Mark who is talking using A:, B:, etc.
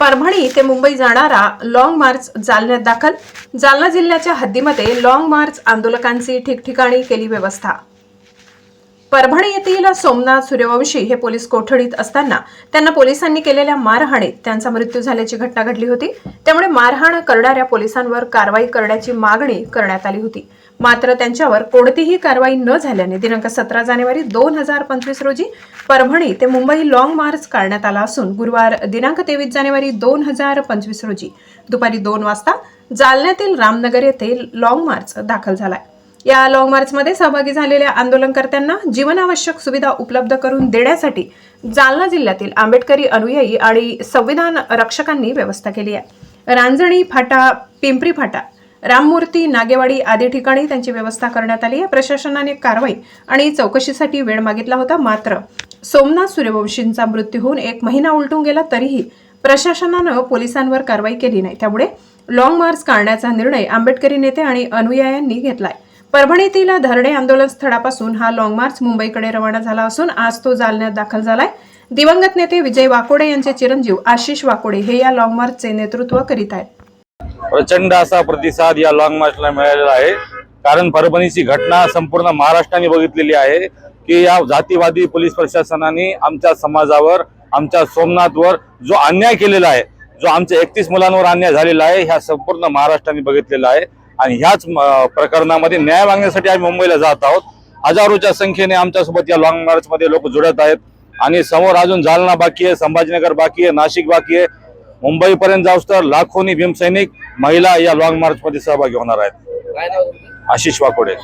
A: परभणी ते मुंबई जाणारा long march जालन्यात दाखल. जालना जिल्ह्याच्या हद्दीमध्ये लॉंग मार्च आंदोलकांची ठिकठिकाणी केली व्यवस्था. परभणी येथील सोमनाथ सूर्यवंशी हे पोलीस कोठडीत असताना त्यांना पोलिसांनी केलेल्या मारहाणीत त्यांचा मृत्यू झाल्याची घटना घडली होती. त्यामुळे मारहाण करणाऱ्या पोलिसांवर कारवाई करण्याची मागणी करण्यात आली होती. मात्र त्यांच्यावर कोणतीही कारवाई न झाल्याने दिनांक सतरा जानेवारी दोन हजार पंचवीस रोजी परभणी ते मुंबई लॉंग मार्च काढण्यात आला असून गुरुवार दिनांक तेवीस जानेवारी दोन हजार पंचवीस रोजी दुपारी दोन वाजता जालन्यातील रामनगर येथे लॉंग मार्च दाखल झालाय. या लॉंग मार्चमध्ये सहभागी झालेल्या आंदोलनकर्त्यांना जीवनावश्यक सुविधा उपलब्ध करून देण्यासाठी जालना जिल्ह्यातील आंबेडकरी अनुयायी आणि संविधान रक्षकांनी व्यवस्था केली आहे. रांजणी फाटा पिंपरी फाटा राममूर्ती नागेवाडी आदी ठिकाणी त्यांची व्यवस्था करण्यात आली आहे. प्रशासनाने कारवाई आणि चौकशीसाठी वेळ मागितला होता. मात्र सोमनाथ सूर्यवंशींचा मृत्यू होऊन एक महिना उलटून गेला तरीही प्रशासनानं पोलिसांवर कारवाई केली नाही. त्यामुळे लॉंग मार्च काढण्याचा निर्णय आंबेडकरी नेते आणि अनुयायांनी घेतलाय. परभणीतील धरणे आंदोलन स्थळापासून हा लॉंग मार्च मुंबईकडे रवाना झाला असून आज तो जालन्यात दाखल झालाय. दिवंगत नेते विजय वाकोडे यांचे चिरंजीव आशिष वाकोडे हे या लॉंग मार्चचे नेतृत्व करीत आहेत.
B: प्रचंड असा प्रतिसाद या लॉंग मार्चला मिळालेला आहे. कारण परभणीची घटना संपूर्ण महाराष्ट्राने बघितलेली आहे की या जातीवादी पोलीस प्रशासनाने आमच्या समाजावर आमच्या सोमनाथवर जो अन्याय केलेला आहे जो आमच्या एकतीस मुलांवर अन्याय झालेला आहे ह्या संपूर्ण महाराष्ट्राने बघितलेला आहे. आणि ह्याच प्रकरणामध्ये न्याय मागण्यासाठी आम्ही मुंबईला जात आहोत. हजारोच्या संख्येने आमच्यासोबत या लॉंग मार्चमध्ये लोक जुळत आहेत. आणि समोर अजून जालना बाकी आहे संभाजीनगर बाकी आहे नाशिक बाकी आहे. मुंबईपर्यंत जाऊस तर लाखोनी भीमसैनिक महिला या लॉंग मार्च मध्ये सहभागी होणार आहेत? आशिष वाकोडे.